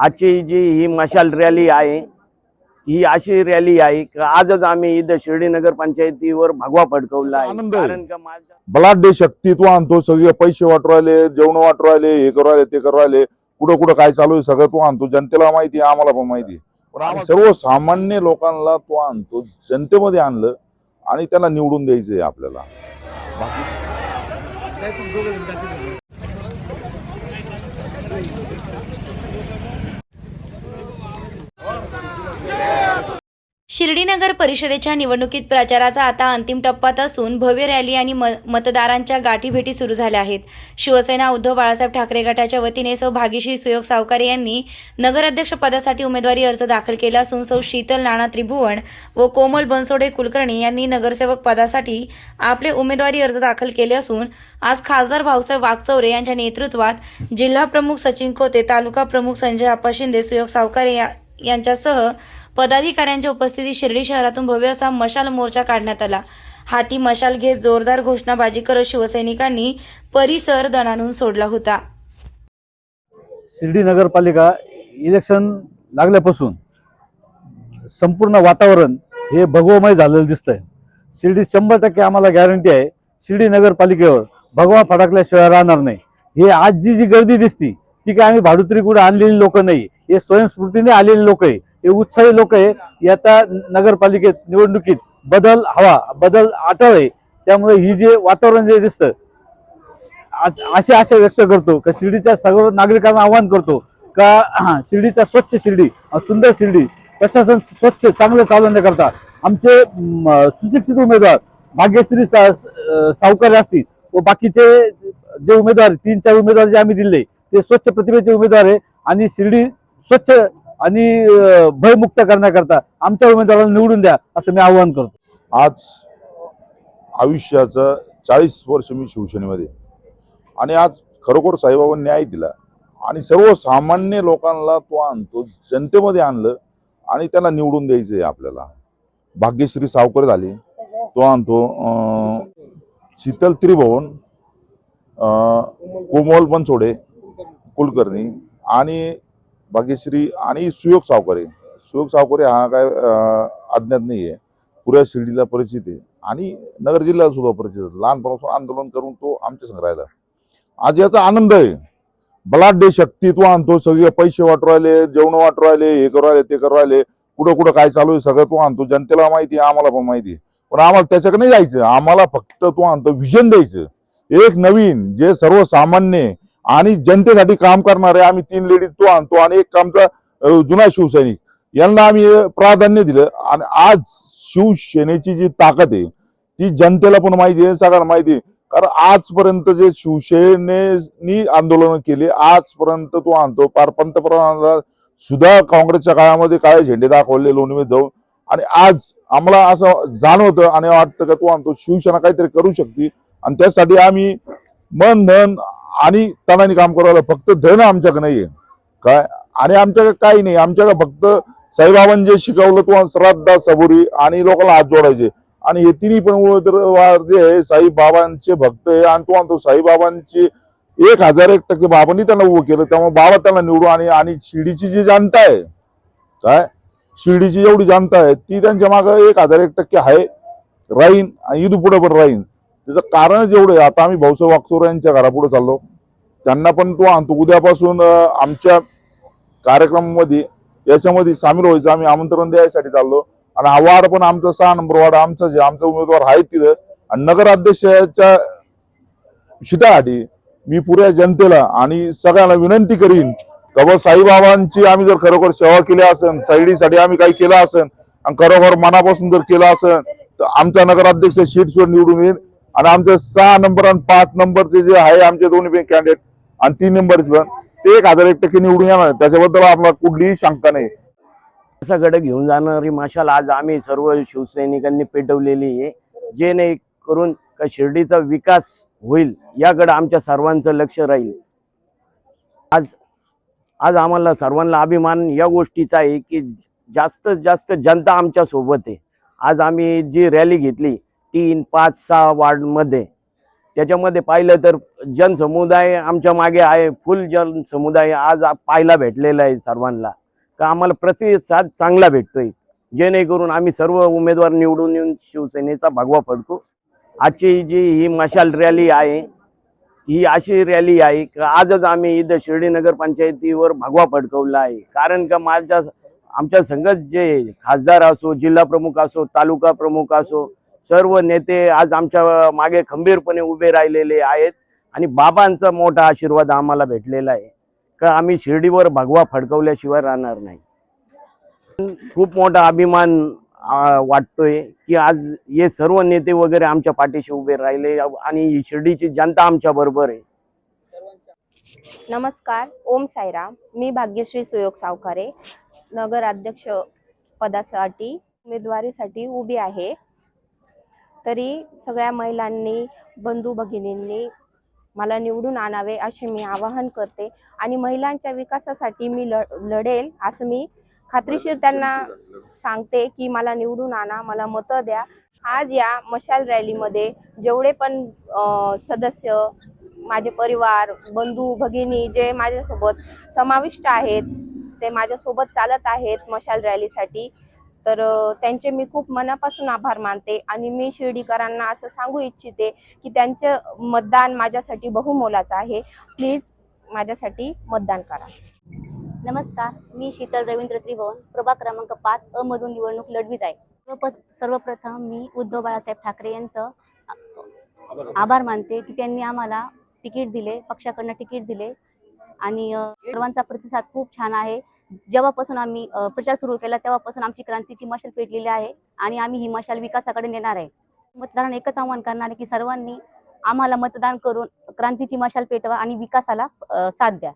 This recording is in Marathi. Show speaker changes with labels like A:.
A: आजची जी ही मशाल रॅली आहे ही अशी रॅली आहे की आजच आम्ही इथं शिर्डी नगर पंचायतीवर भगवा फडकवला आहे
B: आनंद आहे.
A: कारण का माझा
B: बलाढ्य शक्तीत्व आणतो सगळे पैसे वाटू राहिले जेवण वाटू राहिले हे करू राहिले ते करू राहिले कुठं कुठं काय चालू आहे सगळं तो आणतो जनतेला माहिती आहे आम्हाला पण माहिती आहे. पण आम्हाला सर्वसामान्य लोकांना तो आणतो जनतेमध्ये आणलं आणि त्याला निवडून द्यायचंय आपल्याला
C: शिर्डी नगर परिषदेच्या निवडणुकीत प्रचाराचा आता अंतिम टप्प्यात असून भव्य रॅली आणि म मतदारांच्या गाठीभेटी सुरू झाल्या आहेत. शिवसेना उद्धव बाळासाहेब ठाकरे गटाच्या वतीने सौ भागीश्री सुयोग सावकारे यांनी नगराध्यक्ष पदासाठी उमेदवारी अर्ज दाखल केला असून सौ शीतल नाना त्रिभुवन व कोमल बनसोडे कुलकर्णी यांनी नगरसेवक पदासाठी आपले उमेदवारी अर्ज दाखल केले असून आज खासदार भाऊसाहेब वागचौरे यांच्या नेतृत्वात जिल्हा प्रमुख सचिन कोते तालुका प्रमुख संजय आप्पा शिंदे सुयोग सावकारे या- यांच्यासह पदाधिकाऱ्यांच्या उपस्थितीत शिर्डी शहरातून भव्य असा मशाल मोर्चा काढण्यात आला. हाती मशाल घेत जोरदार घोषणाबाजी करत शिवसैनिकांनी परिसर दणानून सोडला होता.
D: शिर्डी नगरपालिका इलेक्शन लागल्यापासून संपूर्ण वातावरण हे भगवमय झालेलं दिसतंय. शिर्डी शंभर टक्के आम्हाला गॅरंटी आहे. शिर्डी नगरपालिकेवर भगवा फटाकल्याशिवाय राहणार नाही. हे आज जी जी गर्दी दिसती ती काय आम्ही भाडुत्री कुठे आणलेली लोक नाही. हे स्वयंस्फूर्तीने आलेले लोक आहे. हे उत्साही लोक आहे. याचा नगरपालिकेत निवडणुकीत बदल हवा बदल अटळ आहे. त्यामुळे ही जे वातावरण जे दिसतं अशी आशा व्यक्त करतो का शिर्डीच्या सर्व नागरिकांना आवाहन करतो का शिर्डीचा स्वच्छ शिर्डी सुंदर शिर्डी प्रशासन स्वच्छ चांगलं चालवण्याकरता आमचे सुशिक्षित उमेदवार भाग्यश्री सा- सावकार असतील व बाकीचे जे उमेदवार तीन चार उमेदवार जे आम्ही दिले ते स्वच्छ प्रतिभेचे उमेदवार आहे आणि शिर्डी स्वच्छ आणि भयमुक्त करण्याकरता आमच्या उमेदवाराला निवडून द्या असं मी आवाहन करतो.
B: आज आयुष्याचं चाळीस वर्ष मी शिवसेनेमध्ये आणि आज खरोखर साईबाबांनी न्याय दिला. आणि सर्वसामान्य लोकांना तो आणतो जनतेमध्ये आणलं आणि त्याला निवडून द्यायचं आहे आपल्याला. भाग्यश्री सावकर झाली तो आणतो शीतल त्रिभुवन अं, कोमल बनसोडे कुलकर्णी आणि भाग्यश्री आणि सुयोग सावकरे. सुयोग सावकरे हा काय अज्ञात नाही आहे पुऱ्या शिर्डीला परिचित आहे. आणि नगर जिल्ह्याला सुद्धा परिचित आहे. लहानपणापासून आंदोलन करून तो आमच्या संग राहिला. आज याचा आनंद आहे. बलाढ्य शक्तीत्व आणतो. सगळे पैसे वाटू राहिले जेवण वाटू राहिले हे करू राहिले ते करू राहिले. कुठं कुठं काय चालू आहे सगळं तो आणतो. जनतेला माहिती आहे आम्हाला पण माहिती आहे. पण आम्हाला त्याच्याकडे नाही जायचं. आम्हाला फक्त तो आणतो. विजन द्यायचं. एक नवीन जे सर्वसामान्य आणि जनतेसाठी काम करणारे आम्ही तीन लेडीज तो आणतो आणि एक आमचा जुना शिवसैनिक. यांना आम्ही प्राधान्य दिलं. आणि आज शिवसेनेची जी ताकद आहे ती जनतेला पण माहिती आहे सगळ्यांना माहिती आहे. कारण आजपर्यंत जे शिवसेनेनी आंदोलन केले आजपर्यंत तो आणतो पार पंतप्रधानाला सुद्धा काँग्रेसच्या काळामध्ये काळे झेंडे दाखवले लोणीमध्ये जाऊन. आणि आज आम्हाला असं जाणवतं आणि वाटतं का तो आणतो शिवसेना काहीतरी करू शकते आणि त्यासाठी आम्ही मन धन आणि तनाने काम करायला फक्त धन आमच्याकडे नाहीये. काय? आणि आमच्याकडे काही नाही. आमच्याकडे फक्त साईबाबांनी जे शिकवलं तो श्राद्धा सबुरी आणि लोकांना हात जोडायचे. आणि हे तिन्ही पण जे आहे साईबाबांचे भक्त आहे आणि तो आणतो साईबाबांचे एक हजार एक टक्के बाबांनी त्यांना उभं केलं त्यामुळे बाबा त्यांना निवडू आणि आणि शिर्डीची जी जनता आहे काय? शिर्डीची जेवढी जनता आहे ती त्यांच्या मागे एक हजार एक टक्के आहे राहीन आणि ईद पुढे पण राहीन. त्याचं कारण जेवढं आहे आता आम्ही भाऊसाहेब वागचोर यांच्या घरापुढे चाललो. त्यांना पण तो आणतो. उद्यापासून आमच्या कार्यक्रमामध्ये याच्यामध्ये सामील व्हायचं. आम्ही आमंत्रण द्यायसाठी चाललो. आणि हा वार्ड पण आमचा सहा नंबर वार्ड आमचा जे आमचा उमेदवार आहे तिथं. आणि नगराध्यक्षाच्या शिटासाठी मी पुऱ्या जनतेला आणि सगळ्यांना विनंती करीन का साईबाबांची आम्ही जर खरोखर सेवा केली असेल साईडीसाठी आम्ही काही केलं असेल आणि खरोखर मनापासून जर केलं असेल तर आमचा नगराध्यक्ष सीट्सवर निवडून येईल. आणि आमचे सहा नंबर आणि पाच नंबरचे जे आहे आमचे दोन्ही कॅन्डिडेट आणि तीन नंबरचे पण. ते एक हजार एक टक्के निवडून येणार. त्याच्याबद्दल आपला कुठलीही शंका नाही.
A: सगळं घेऊन जाणारी मशाल आज आम्ही सर्व शिवसैनिकांनी पेटवलेली आहे. जे नाही करून का शिर्डीचा विकास होईल याकडे आमच्या सर्वांचं लक्ष राहील. आज आज आम्हाला सर्वांना अभिमान या गोष्टीचा आहे की जास्तीत जास्त जनता आमच्यासोबत आहे. आज आम्ही जी रॅली घेतली तीन पाच सहा वार्डमध्ये त्याच्यामध्ये पाहिलं तर जनसमुदाय आमच्या मागे आहे. फुल जनसमुदाय आज पाहायला भेटलेला आहे सर्वांना. का आम्हाला प्रतिसाद चांगला भेटतोय. जेणेकरून आम्ही सर्व उमेदवार निवडून येऊन शिवसेनेचा भगवा पडतो. आजची जी ही मशाल रॅली आहे ही अशी रॅली आहे का आजच आम्ही इथं शिर्डी नगर पंचायतीवर भगवा फडकवला आहे. कारण का माझ्या आमच्या संघात जे खासदार असो जिल्हा प्रमुख असो तालुका प्रमुख असो सर्व नेते आज आमच्या मागे खंबीरपणे उभे राहिलेले आहेत आणि बाबांचा मोठा आशीर्वाद आम्हाला भेटलेला आहे. का आम्ही शिर्डीवर भगवा फडकवल्याशिवाय राहणार नाही. खूप मोठा अभिमान वाटतोय की आज हे सर्व नेते वगैरे आमच्या पाठीशी उभे राहिले आणि ही शिर्डीची जनता आमच्या बरोबर आहे.
E: नमस्कार ओम साईराम. मी भाग्यश्री सुयोग सावकारे नगराध्यक्ष पदासाठी उमेदवारीसाठी उभी आहे. तरी सगळ्या महिलांनी बंधू भगिनींनी मला निवडून आणावे असे मी आवाहन करते. आणि महिलांच्या विकासासाठी मी ल लढेल असं मी खात्रीशीर त्यांना सांगते की मला निवडून आणा मला मतं द्या. आज या मशाल रॅलीमध्ये जेवढे पण सदस्य माझे परिवार बंधू भगिनी जे माझ्यासोबत समाविष्ट आहेत ते माझ्यासोबत चालत आहेत मशाल रॅलीसाठी तर त्यांचे मी खूप मनापासून आभार मानते आणि मी शिर्डीकरांना असं सांगू इच्छिते की त्यांचं मतदान माझ्यासाठी बहुमोलाचं आहे. प्लीज माझ्यासाठी मतदान करा.
F: नमस्कार मी शीतल रवींद्र त्रिभवन प्रभाग क्रमांक पाच अ मधून निवडणूक लढवीत आहे. सर्वप सर्वप्रथम मी उद्धव बाळासाहेब ठाकरे यांचं आभार मानते की त्यांनी आम्हाला तिकीट दिले पक्षाकडनं तिकीट दिले आणि सर्वांचा प्रतिसाद खूप छान आहे. जेव्हापासून आम्ही प्रचार सुरू केला तेव्हापासून आमची क्रांतीची मशाल पेटलेली आहे आणि आम्ही ही मशाल विकासाकडे नेणार आहे. मतदारांना एकच आव्हान करणार आहे की सर्वांनी आम्हाला मतदान करून क्रांतीची मशाल पेटवा आणि विकासाला साथ द्या.